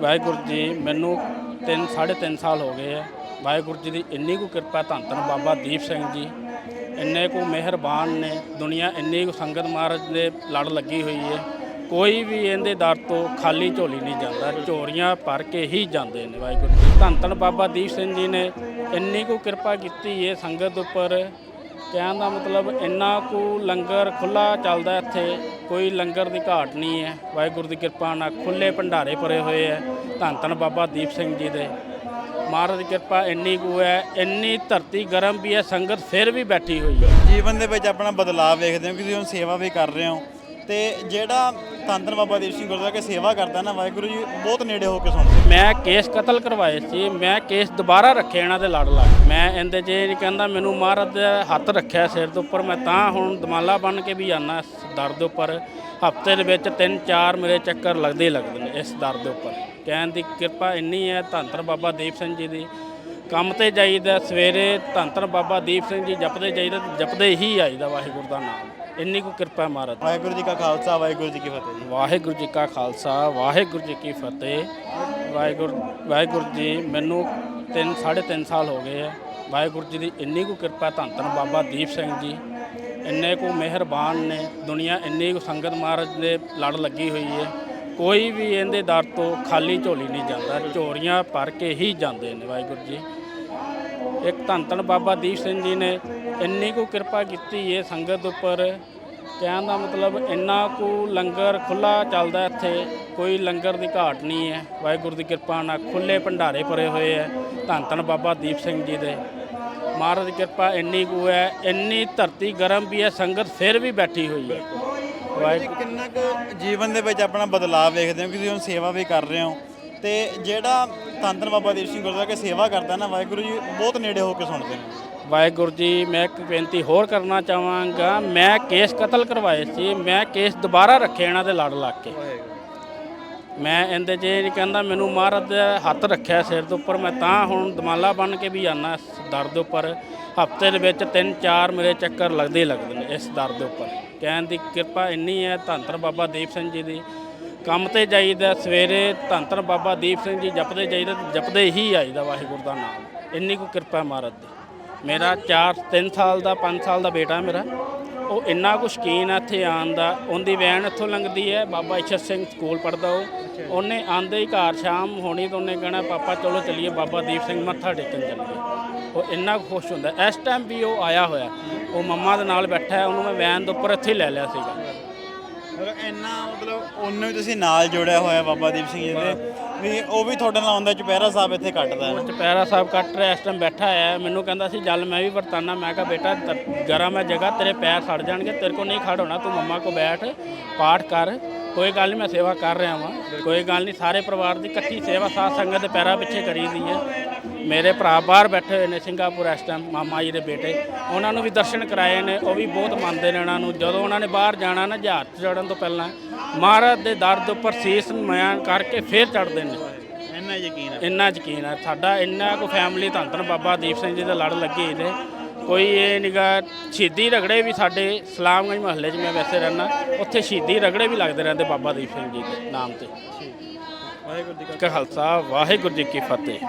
ਵਾਹਿਗੁਰੂ ਜੀ, ਮੈਨੂੰ 3 3.5 ਸਾਲ ਹੋ ਗਏ ਆ। ਵਾਹਿਗੁਰੂ ਜੀ ਦੀ ਇੰਨੀ ਕੁ ਕਿਰਪਾ ਧੰਨ ਧੰਨ ਬਾਬਾ ਦੀਪ ਸਿੰਘ ਜੀ। ਇੰਨੇ ਕੁ ਮਿਹਰਬਾਨ ਨੇ, ਦੁਨੀਆ ਇੰਨੀ ਕੁ ਸੰਗਤ ਮਹਾਰਾਜ ਦੇ ਲੜ ਲੱਗੀ ਹੋਈ ਹੈ ਕੋਈ ਵੀ ਇਹਦੇ ਦਰ ਤੋਂ ਖਾਲੀ ਝੋਲੀ ਨਹੀਂ ਜਾਂਦਾ, ਝੋਰੀਆਂ ਭਰ ਕੇ ਹੀ ਜਾਂਦੇ ਨੇ ਵਾਹਿਗੁਰੂ ਜੀ। ਧੰਨ ਧੰਨ ਬਾਬਾ ਦੀਪ ਸਿੰਘ ਜੀ ਨੇ ਇੰਨੀ ਕੁ ਕਿਰਪਾ ਕੀਤੀ ਹੈ ਸੰਗਤ ਉੱਪਰ। ਕਹਿਣ ਦਾ ਮਤਲਬ ਇੰਨਾ ਕੁ ਲੰਗਰ ਖੁੱਲਾ ਚੱਲਦਾ ਇੱਥੇ। ਕੋਈ ਲੰਗਰ ਦੀ ਘਾਟ ਨਹੀਂ ਹੈ। ਵਾਹਿਗੁਰੂ ਦੀ ਕਿਰਪਾ ਨਾਲ ਖੁੱਲੇ ਭੰਡਾਰੇ ਭਰੇ ਹੋਏ ਹੈ। ਧੰਨ ਧੰਨ ਬਾਬਾ ਦੀਪ ਸਿੰਘ ਜੀ ਦੇ। ਮਹਾਰਾਜ ਦੀ ਕਿਰਪਾ ਇੰਨੀ ਕੁ ਹੈ, ਇੰਨੀ ਧਰਤੀ ਗਰਮ ਵੀ ਹੈ, ਸੰਗਤ ਫਿਰ ਵੀ ਬੈਠੀ ਹੋਈ ਹੈ। ਜੀਵਨ ਦੇ ਵਿੱਚ ਆਪਣਾ ਬਦਲਾਅ ਵੇਖਦੇ ਹੋ ਕਿ ਤੁਸੀਂ ਹੁਣ ਸੇਵਾ ਵੀ ਕਰ ਰਹੇ ਹੋ। ਤੇ ਜਿਹੜਾ ਧੰਨ ਬਾਬਾ ਦੀਪ ਸਿੰਘ ਗੁਰਦੁਆਰਾ ਕੇ ਸੇਵਾ ਕਰਦਾ ਨਾ, ਵਾਹਿਗੁਰੂ ਜੀ ਬਹੁਤ ਨੇੜੇ ਹੋ ਕੇ ਸੁਣਦੇ। ਮੈਂ ਕੇਸ ਕਤਲ ਕਰਵਾਏ ਸੀ, ਮੈਂ ਕੇਸ ਦੁਬਾਰਾ ਰੱਖਿਆ ਇਹਨਾਂ ਦੇ ਲੜ ਲਾ। ਮੈਂ ਇਹਦੇ ਜੇ ਨਹੀਂ ਕਹਿੰਦਾ ਮੈਨੂੰ ਮਹਾਰਾਜ ਦੇ ਹੱਥ ਰੱਖਿਆ ਸਿਰ ਦੇ ਉੱਪਰ, ਮੈਂ ਤਾਂ ਹੁਣ ਦਮਾਲਾ ਬਣ ਕੇ ਵੀ ਆਨਾ ਇਸ ਦਰ ਦੇ ਉੱਪਰ। ਹਫ਼ਤੇ ਦੇ ਵਿੱਚ ਤਿੰਨ, ਚਾਰ ਮੇਰੇ ਚੱਕਰ ਲੱਗਦੇ ਹੀ ਲੱਗਦੇ ਨੇ ਇਸ ਦਰ ਦੇ ਉੱਪਰ। ਕਹਿਣ ਦੀ ਕਿਰਪਾ ਇੰਨੀ ਹੈ ਧੰਨ ਧੰਨ ਬਾਬਾ ਦੀਪ ਸਿੰਘ ਜੀ ਦੀ। ਕੰਮ ਤੇ ਜਾਈਦਾ, ਸਵੇਰੇ ਧੰਨ ਧੰਨ ਬਾਬਾ ਦੀਪ ਸਿੰਘ ਜੀ ਜਪਦੇ ਜਾਈਦਾ, ਜਪਦੇ ਹੀ ਆਈਦਾ ਵਾਹਿਗੁਰੂ ਦਾ ਨਾਮ। ਇੰਨੀ ਕੁ ਕਿਰਪਾ ਹੈ ਮਹਾਰਾਜ ਦੀ। ਵਾਹਿਗੁਰੂ ਜੀ ਕਾ ਖਾਲਸਾ ਵਾਹਿਗੁਰੂ ਜੀ ਕੀ ਫਤਿਹ ਜੀ। ਵਾਹਿਗੁਰੂ ਜੀ ਕਾ ਖਾਲਸਾ ਵਾਹਿਗੁਰੂ ਜੀ ਕੀ ਫਤਿਹ। ਵਾਹਿਗੁਰੂ ਵਾਹਿਗੁਰੂ ਜੀ ਮੈਨੂੰ 3 3.5 ਸਾਲ ਹੋ ਗਏ ਆ। ਵਾਹਿਗੁਰੂ ਜੀ ਦੀ ਇੰਨੀ ਕੁ ਕਿਰਪਾ ਧੰਨ ਧੰਨ ਬਾਬਾ ਦੀਪ ਸਿੰਘ ਜੀ। ਇੰਨੇ ਕੁ ਮਿਹਰਬਾਨ ਨੇ ਦੁਨੀਆ ਇੰਨੀ ਕੁ ਸੰਗਤ ਮਹਾਰਾਜ ਦੇ ਲੜ ਲੱਗੀ ਹੋਈ ਹੈ ਕੋਈ ਵੀ ਇਹਦੇ ਦਰ ਤੋਂ ਖਾਲੀ ਝੋਲੀ ਨਹੀਂ ਜਾਂਦਾ ਝੋਰੀਆਂ ਭਰ ਕੇ ਹੀ ਜਾਂਦੇ ਨੇ ਵਾਹਿਗੁਰੂ ਜੀ। ਇੱਕ ਧੰਨ ਧੰਨ ਬਾਬਾ ਦੀਪ ਸਿੰਘ ਜੀ ਨੇ ਇੰਨੀ ਕੁ ਕਿਰਪਾ ਕੀਤੀ ਹੈ ਸੰਗਤ ਉੱਪਰ। ਕਹਿਣ ਦਾ ਮਤਲਬ ਇੰਨਾ ਕੁ ਲੰਗਰ ਖੁੱਲਾ ਚੱਲਦਾ ਇੱਥੇ ਕੋਈ ਲੰਗਰ ਦੀ ਘਾਟ ਨਹੀਂ ਹੈ। ਵਾਹਿਗੁਰੂ ਦੀ ਕਿਰਪਾ ਨਾਲ ਖੁੱਲੇ ਭੰਡਾਰੇ ਭਰੇ ਹੋਏ ਹੈ ਧੰਨ ਧੰਨ ਬਾਬਾ ਦੀਪ ਸਿੰਘ ਜੀ ਦੇ। ਮਹਾਰਾਜ ਦੀ ਕਿਰਪਾ ਇੰਨੀ ਕੁ ਹੈ ਇੰਨੀ ਧਰਤੀ ਗਰਮ ਵੀ ਹੈ ਸੰਗਤ ਫਿਰ ਵੀ ਬੈਠੀ ਹੋਈ ਹੈ। ਵਾਹਿਗੁਰੂ ਕਿੰਨਾ ਕੁ ਜੀਵਨ ਦੇ ਵਿੱਚ ਆਪਣਾ ਬਦਲਾਅ ਵੇਖਦੇ ਹੋ ਕਿ ਤੁਸੀਂ ਹੁਣ ਸੇਵਾ ਵੀ ਕਰ ਰਹੇ ਹੋ? ਤੇ ਜਿਹੜਾ ਧੰਨ ਧੰਨ ਬਾਬਾ ਦੀਪ ਸਿੰਘ ਗੁਰਦੁਆਰਾ ਕੇ ਸੇਵਾ ਕਰਦਾ ਨਾ ਵਾਹਿਗੁਰੂ ਜੀ ਬਹੁਤ ਨੇੜੇ ਹੋ ਕੇ ਸੁਣਦੇ ਨੇ। ਵਾਹਿਗੁਰੂ ਜੀ, ਮੈਂ ਇੱਕ ਬੇਨਤੀ ਹੋਰ ਕਰਨਾ ਚਾਹਾਂਗਾ। ਮੈਂ ਕੇਸ ਕਤਲ ਕਰਵਾਏ ਸੀ, ਮੈਂ ਕੇਸ ਦੁਬਾਰਾ ਰੱਖੇ ਇਹਨਾਂ ਦੇ ਲੜ ਲੱਗ ਕੇ। ਮੈਂ ਇਹਦੇ ਜੇ ਨਹੀਂ ਕਹਿੰਦਾ, ਮੈਨੂੰ ਮਹਾਰਾਜ ਦੇ ਹੱਥ ਰੱਖਿਆ ਸਿਰ ਦੇ ਉੱਪਰ, ਮੈਂ ਤਾਂ ਹੁਣ ਦਮਾਲਾ ਬਣ ਕੇ ਵੀ ਆਨਾ ਇਸ ਦਰ ਦੇ ਉੱਪਰ। ਹਫ਼ਤੇ ਦੇ ਵਿੱਚ ਤਿੰਨ, ਚਾਰ ਮੇਰੇ ਚੱਕਰ ਲੱਗਦੇ ਹੀ ਲੱਗਦੇ ਨੇ ਇਸ ਦਰ ਦੇ ਉੱਪਰ। ਕਹਿਣ ਦੀ ਕਿਰਪਾ ਇੰਨੀ ਹੈ ਧੰਨ ਧੰਨ ਬਾਬਾ ਦੀਪ ਸਿੰਘ ਜੀ ਦੀ। ਕੰਮ ਤੇ ਜਾਈਦਾ, ਸਵੇਰੇ ਧੰਨ ਧੰਨ ਬਾਬਾ ਦੀਪ ਸਿੰਘ ਜੀ ਜਪਦੇ ਜਾਈਦਾ, ਜਪਦੇ ਹੀ ਆਈਦਾ ਵਾਹਿਗੁਰੂ ਦਾ ਨਾਮ। ਇੰਨੀ ਕੁ ਕਿਰਪਾ ਮਹਾਰਾਜ ਦੀ। ਮੇਰਾ 4 3 ਸਾਲ ਦਾ 5 ਸਾਲ ਦਾ ਬੇਟਾ ਮੇਰਾ। ਉਹ ਇੰਨਾ ਕੁ ਸ਼ਕੀਨ ਹੈ ਇੱਥੇ ਆਉਣ ਦਾ। ਉਹਦੀ ਵੈਨ ਇੱਥੋਂ ਲੰਘਦੀ ਹੈ ਬਾਬਾ ਈਸ਼ਰ ਸਿੰਘ ਸਕੂਲ ਪੜਦਾ ਉਹ। ਉਹਨੇ ਆਂਦੇ ਹੀ ਘਰ ਸ਼ਾਮ ਹੋਣੀ ਤਾਂ ਉਹਨੇ ਕਹਿਣਾ ਪਾਪਾ ਚਲੋ ਚੱਲੀਏ ਬਾਬਾ ਦੀਪ ਸਿੰਘ ਮੱਥਾ ਟੇਕਣ ਚੱਲੀਏ। ਉਹ ਇੰਨਾ ਖੁਸ਼ ਹੁੰਦਾ। ਇਸ ਟਾਈਮ ਵੀ ਉਹ ਆਇਆ ਹੋਇਆ। ਉਹ ਮੰਮਾ ਦੇ ਨਾਲ ਬੈਠਾ ਹੈ ਉਹਨੂੰ ਮੈਂ ਵੈਨ ਦੇ ਉੱਪਰ ਇੱਥੇ ਲੈ ਲਿਆ ਸੀਗਾ। ਮਤਲਬ ਇੰਨਾ ਮਤਲਬ ਉਹਨੂੰ ਵੀ ਤੁਸੀਂ ਨਾਲ ਜੋੜਿਆ ਹੋਇਆ ਬਾਬਾ ਦੀਪ ਸਿੰਘ ਜੀ ਦੇ, ਵੀ ਉਹ ਵੀ ਤੁਹਾਡੇ ਨਾਲ ਆਉਂਦਾ, ਚੁਪਹਿਰਾ ਸਾਹਿਬ ਇੱਥੇ ਕੱਟਦਾ ਹੈ। ਚਪੈਰਾ ਸਾਹਿਬ ਕੱਟ ਰਿਹਾ, ਇਸ ਟਾਈਮ ਬੈਠਾ ਹੈ। ਮੈਨੂੰ ਕਹਿੰਦਾ ਸੀ ਜਲ ਮੈਂ ਵੀ ਵਰਤਾਨਾ। ਮੈਂ ਕਿਹਾ, ਬੇਟਾ, ਤ- ਗਰਮ ਹੈ ਜਗ੍ਹਾ ਤੇਰੇ ਪੈਰ ਸੜ ਜਾਣਗੇ, ਤੇਰੇ ਕੋ ਨਹੀਂ ਖੜ ਹੋਣਾ, ਤੂੰ ਮੰਮਾ ਕੋ ਬੈਠ, ਪਾਠ ਕਰ। ਕੋਈ ਗੱਲ ਨਹੀਂ ਮੈਂ ਸੇਵਾ ਕਰ ਰਿਹਾ ਵਾਂ। ਕੋਈ ਗੱਲ ਨਹੀਂ ਸਾਰੇ ਪਰਿਵਾਰ ਦੀ ਇਕੱਠੀ ਸੇਵਾ, ਸਾਧ ਸੰਗਤ ਦੇ ਪੈਰਾਂ ਪਿੱਛੇ ਕਰੀ ਦੀ ਹੈ। ਮੇਰੇ ਭਰਾ ਬਾਹਰ ਬੈਠੇ ਹੋਏ ਨੇ ਸਿੰਗਾਪੁਰ ਇਸ ਟਾਈਮ ਮਾਮਾ ਜੀ ਦੇ ਬੇਟੇ। ਉਹਨਾਂ ਨੂੰ ਵੀ ਦਰਸ਼ਨ ਕਰਾਏ ਨੇ ਉਹ ਵੀ ਬਹੁਤ ਮੰਨਦੇ ਨੇ ਉਹਨਾਂ ਨੂੰ। ਜਦੋਂ ਉਹਨਾਂ ਨੇ ਬਾਹਰ ਜਾਣਾ ਨਾ ਜਹਾਜ਼ ਚੜਨ ਤੋਂ ਪਹਿਲਾਂ ਮਹਾਰਾਜ ਦੇ ਦਰ ਦੇ ਉੱਪਰ ਸੀਸ ਨਿਆਣ ਕਰਕੇ ਫੇਰ ਚੜਦੇ ਨੇ। ਇੰਨਾ ਯਕੀਨ ਹੈ ਇੰਨਾ ਯਕੀਨ ਹੈ ਸਾਡਾ ਇੰਨਾ ਕੋ ਫੈਮਿਲੀ ਧੰਨ ਧੰਨ ਬਾਬਾ ਦੀਪ ਸਿੰਘ ਜੀ ਦੇ ਲੜ ਲੱਗੇ ਨੇ ਕੋਈ ਇਹ ਨਿਗਾ ਸ਼ਹੀਦੀ ਰਗੜੇ ਵੀ ਸਾਡੇ ਸਲਾਮਗੰਜ ਮਹੱਲੇ 'ਚ ਮੈਂ ਵੈਸੇ ਰਹਿਣਾ ਉੱਥੇ ਸ਼ਹੀਦੀ ਰਗੜੇ ਵੀ ਲੱਗਦੇ ਰਹਿੰਦੇ ਬਾਬਾ ਦੀਪ ਸਿੰਘ ਜੀ ਦੇ ਨਾਮ ਤੇ। ਵਾਹਿਗੁਰੂ ਜੀ ਕਾ ਖਾਲਸਾ ਵਾਹਿਗੁਰੂ ਜੀ ਕੀ ਫਤਿਹ।